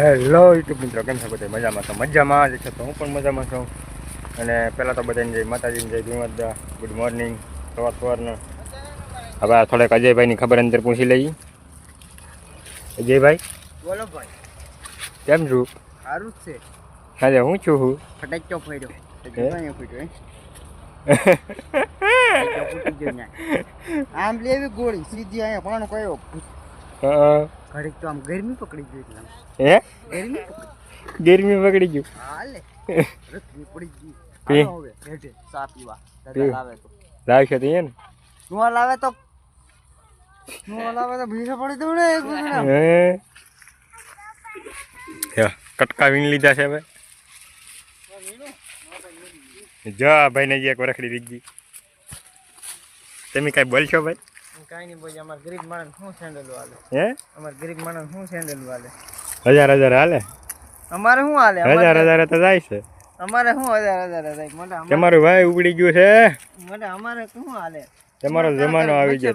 Hello YouTube મિત્રો કેમ છો બધા? મજામાં તો મજામાં જ છે તો હું પણ મજામાં છું. અને પહેલાં તો બધાને જય માતાજીને જય ભીમદા ગુડ મોર્નિંગ સવાર સવારનો. હવે આ થોડાક અજયભાઈની ખબર અંદર પૂછી લઈએ. અજયભાઈ? બોલો ભાઈ. કેમ છું? સારું જ છે. આજે હું છું હું. ફટાક્યો ફર્યો હે? હે? આમ લેવી ગોળી સીધી અહીંયા પણ કયો? ઘડીક તો આમ ગરમી પકડી ગઈ એટલે હે? ગરમી પકડી ગરમી પકડી ગયું. હાલે રખડી પડી ગઈ. પી. હવે હેઠે ચા પીવા. દાદા લાવે તો. લાવશે લાવે તો. નુઆ લાવે તો ભીષા પડી દઉં ને એક ને હે? કટકા વીણ લીધા છે હવે. જા ભાઈને એક વરખડી દીધી. ગઈ તમે કાંઈ બોલશો ભાઈ? કાંઈ નહીં બોલ અમાર ગરીબ માણસ શું સેન્ડલ વાલે? હે? અમાર ગરીબ માણસ શું સેન્ડલ વાલે? હજાર હજાર હાલે? અમારે શું હાલે? હજાર હજાર તો જાય છે. અમારે શું હજાર હજાર હજાર મોટા તમારું ભાઈ ઉગડી ગયું છે મોટા અમારે શું હાલે? તમારો જમાનો આવી ગયો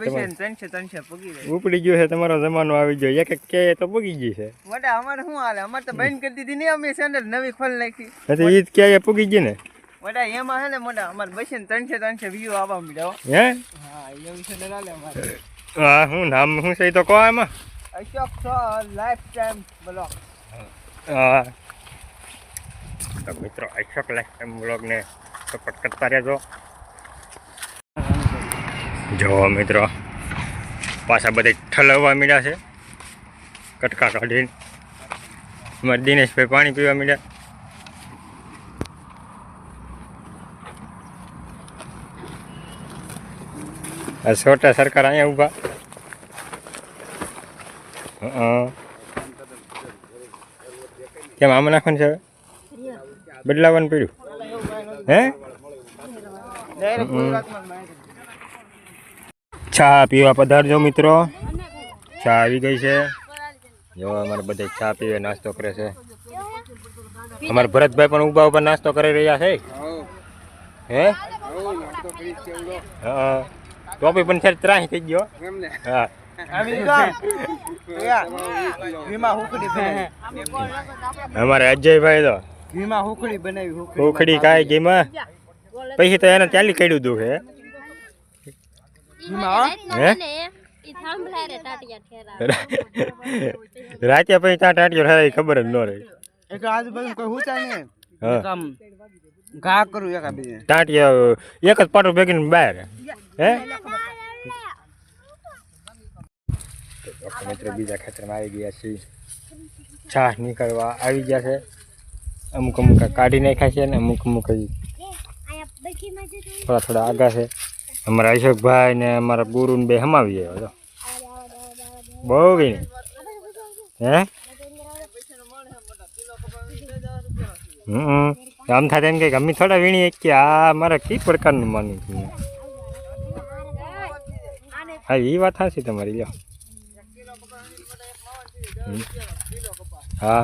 ઉપડી ગયું છે તમારો જમાનો આવી ગયો. એક એક કે તો પૂગી ગઈ છે. મોટા અમારે શું હાલે? અમારે તો બંધ કરી દીધી નહીં અમે સેન્ડલ નવી ખોલ નાખી. ઈ જ કે પૂગી ગઈ ને? મોટા એમાં હે ને મોટા અમારે બસે ત્રણસો ત્રણસો વ્યૂ આવવા મળ્યો. હો. હે હા એવું અમારે. હા હું નામ હું છે તો કહો એમાં. અશોક છો લાઈફ ટાઈમ બોલો. હા. તો મિત્રો અશોક લાઈફ ટાઈમ બ્લોગને સપોર્ટ કરતા રહેજો. જો મિત્રો પાછા બધા ઠલવવા મળ્યા છે. કટકા કાઢીને. અમારે દિનેશભાઈ પાણી પીવા મળ્યા. છોટા સરકાર અહીંયા ઊભા. કેમ આમાં નાખવાનું છે હવે? બદલાવાનું પડ્યું? હે. ચા પીવા પધારજો મિત્રો. ચા આવી ગઈ છે. જો અમારે બધા ચા પીવે નાસ્તો કરે છે. અમારા ભરતભાઈ પણ ઊભા ઊભા નાસ્તો કરી રહ્યા છે. હે. હા. ટોપી પણ છે ત્રાહી થઈ ગયો. હા. અમારે અજયભાઈ તો વીમા બનાવી હુકડી ઉખડી કાંઈ ગીમાં? પછી તો એને ચાલી કાઢ્યું દુઃખ હે? હે. રાતે પછી ત્યાં ટાટિયો એ ખબર જ ન રહી. એક આજુબાજુ કોઈ હા. એક ઘા કરું એક ટાટિયા એક જ પાટો ભેગીને બહાર હે? મિત્રો બીજા ખેતરમાં આવી ગયા છીએ. છાસ નીકળવા આવી ગયા છે. અમુક અમુક કાઢી નાખ્યા છે ને અમુક અમુક થોડા થોડા આગા છે. અમારા અશોકભાઈ ને અમારા ગુરુ ને બે હમાવી આવ્યો હતો બહુ ગઈ હે? હમ આમ થાય એમ કે અમે થોડા વીણીએ કે આ મારા કઈ પ્રકારનું માનું છું? હા એ વાત સાચી તમારી લ્યો હા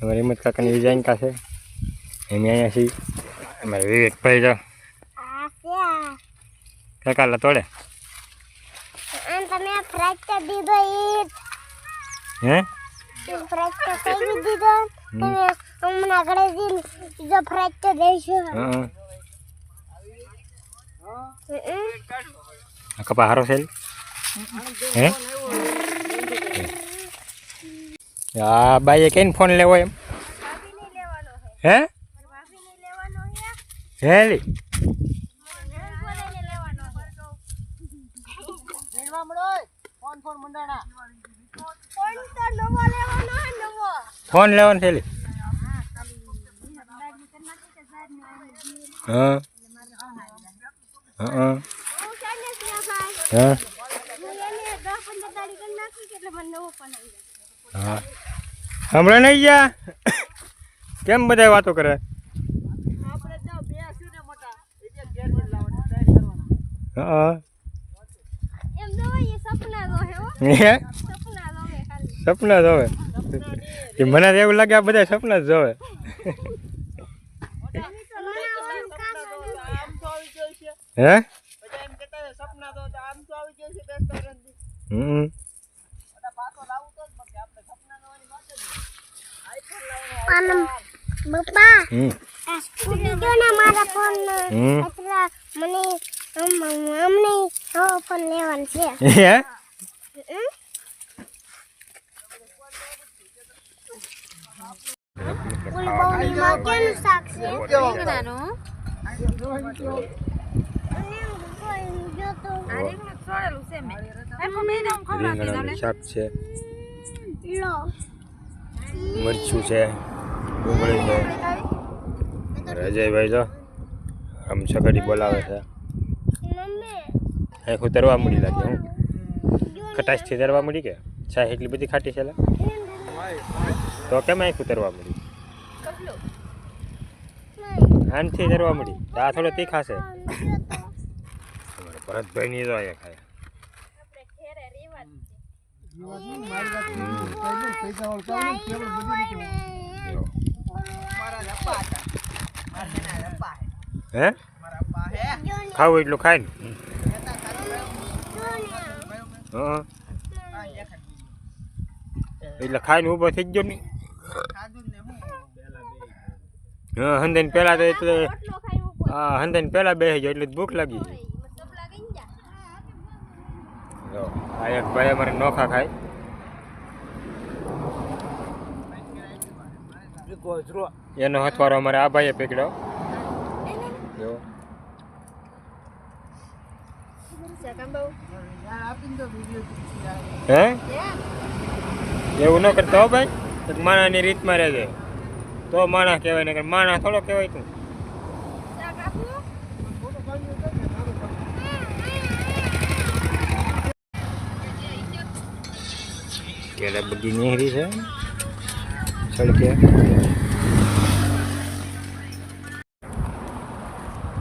અમારે હિંમત કાકાની ડિઝાઇન કાશે એમ અહીંયા છીએ અમારે વિવેકભાઈ જો કાકા લા તોડે તમે ફ્રેક્ચર દીધો ઈ હે ફ્રેક્ચર કરી દીધો તમે હમણાં જઈને ફ્રેક્ચર દઈશું હા આ કપા હારો છે હે આ બાઈએ કઈને ફોન લેવો એમ હે હે લી ફોન લેવાનો છે હા હા હા? હું. એને 10 15 તારીખ કરી નાખી કે એટલે મને નવો ફોન આવી જાય હા હમણાં નહીં ગયા? કેમ બધા વાતો કરે? સપના જોવે મને એવું લાગે આ બધા સપના જ જોવે. હે? હમ. બપ્પા આ સ્કૂટી ગયો ને મારા ફોન એટલા મને અમને નવો ફોન લેવાનો છે. હે? ફૂલ બહુ રીંગણાનું શાક છે. મરચું છે ડુંગળી છે. રજયભાઈ જો આમ છકડી બોલાવે છે. એ હું તરવા મળી લાગે હું. ખટાશથી તરવા મળી કે? છા એટલી બધી ખાટી છે લા? તો કેમ આખું તરવા મળી? આનથી તરવા મળી. તો આ થોડો તીખા છે ભરતભાઈની તો અહીંયા ખાય. હે? ખાવું એટલું ખાય ને? હા એટલે ખાઈને ઊભો થઈ ગયો ને? હા? હંદેન પહેલાં તો એટલે હા હંદેન પહેલા બેસી ગયો એટલે જ ભૂખ લાગી જો, આ એક ભાઈ અમારે નોખા ખાય. એનો હથવારો અમારે આ ભાઈએ પકડ્યો જો. હે? એવું ન કરતો ભાઈ માણાની રીતમાં રહેજે. તો માણા કહેવાય ને માણા થોડો કહેવાય તું. કેળા બધી નેહરી છે. સળકે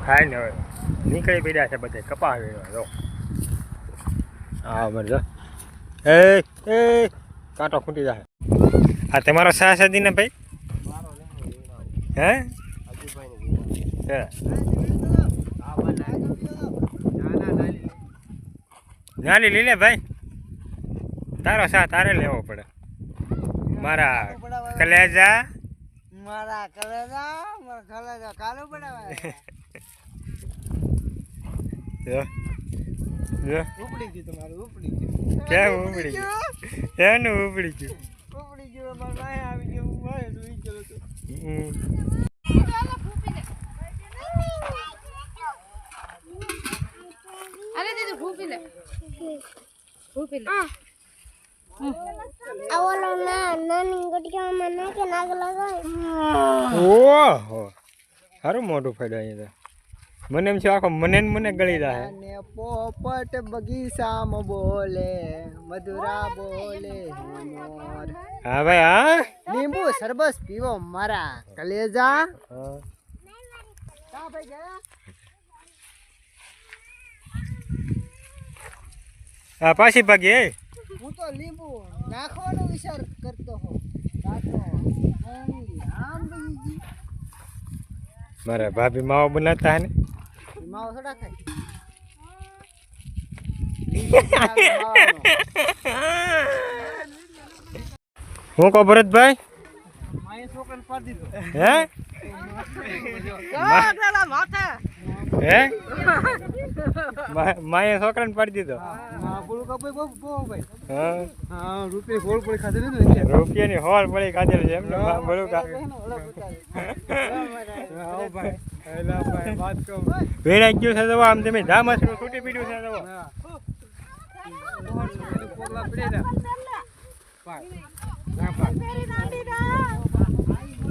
ખાય ને હવે. નીકળી પડ્યા છે બધે કપા જો. હા બરાબર જો. એ એ કાંટો ખૂટી જાય આ તમારો શાહ સદી ને ભાઈ? હે? હે. નાની લીલે ભાઈ? તારો સા તારે લેવો પડે. મારા કલેજા. મારા કલેજા મારા કલેજા કાલો બનાવે જો જો. ઉપડી ગયું તમારું ઉપડી ગયું. કેમ ઉપડી ગયું? એનું ઉપડી ગયું. ઉપડી ગયું મારા ભાઈ આવી ગયું ભાઈ સુઈ ગયો તો. અરે દીદી ભૂપી લે. ભૂપી લે. લગાવે સારું મોઢું ફાડ્યું અહીંયા તો મને એમ છે આખો મને ને મને ગળી જાય ને પોપટ બગીચામાં બોલે મધુરા બોલે હે ભાઈ હા લીંબુ સરબસ પીવો મારા કલેજા હા. હા પાછી ભાગી લીંબુ નાખવાનો વિચાર કરતો હો. મારા ભાભી માવો બનાવતા હે ને? માવો થોડા ખાય. હું કહો ભરતભાઈ? હે? માથે. હે માએ છોકરાને પાડી દીધો રૂપિયા ને રૂપિયાની હોળ પડી ખાધેલું છે એમને વેણાઈ ગયું છે આમ તમે ધામસ છૂટી પીડ્યું છે પા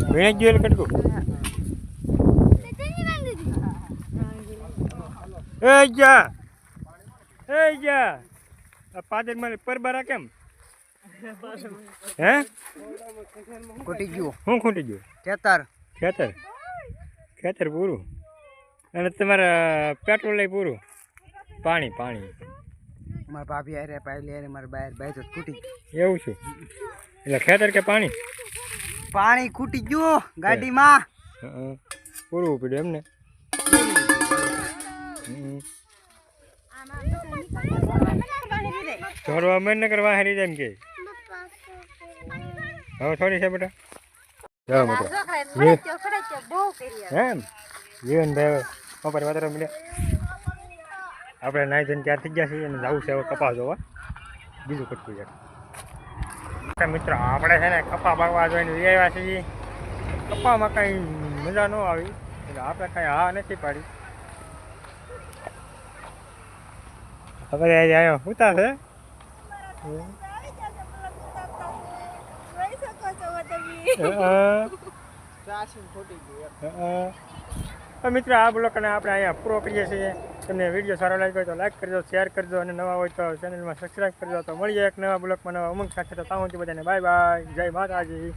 વેણાઈ ગયું એટલે કટકું એ જા. એ જા. આ પાદર મારે પરબારા કેમ હે? ખૂટી ગયું. હું ખૂટી ગયું? ખેતર. ખેતર. ખેતર પૂરું. અને તમારા પેટ્રોલ લઈ પૂરું? પાણી પાણી. મારા ભાભી હારે પાયલી હારે મારા બાયર બાય તો ખૂટી. એવું છે? એટલે ખેતર કે પાણી? પાણી ખૂટી ગયું ગાડીમાં. પૂરું પડ્યું એમને. હમ. થોડું અમે ન કરવા હારી જાય એમ કે. હવે થોડી છે બેટા. જો મિત્રો છોકરાએ ફડાચ્યો, ફડાચ્યો, બહુ કરી યાર. એમ? જીવનભાઈ બપોરે વધારે મળ્યા? આપણે નાઈ જઈને ત્યાર થઈ ગયા છીએ અને જવું છે હવે કપા જોવા. બીજું કટકું છે મિત્રો આપણે છે ને કપા પાકવા જોઈને લઈ આવ્યા છીએ. કપામાં કાંઈ મજા ન આવી. એટલે આપણે કાંઈ હા નથી પાડી. હવે આવ્યો ઉતા છે મિત્રો આ બ્લોકને આપણે અહીંયા પૂરો કરીએ છીએ. તમને વીડિયો સારો લાગ્યો હોય તો લાઈક કરજો શેર કરજો અને નવા હોય તો ચેનલમાં સબસ્ક્રાઈબ કરજો. તો મળીએ એક નવા બ્લોકમાં નવા ઉમંગ સાથે. તો તાઉથી બધાને બાય બાય જય માતાજી.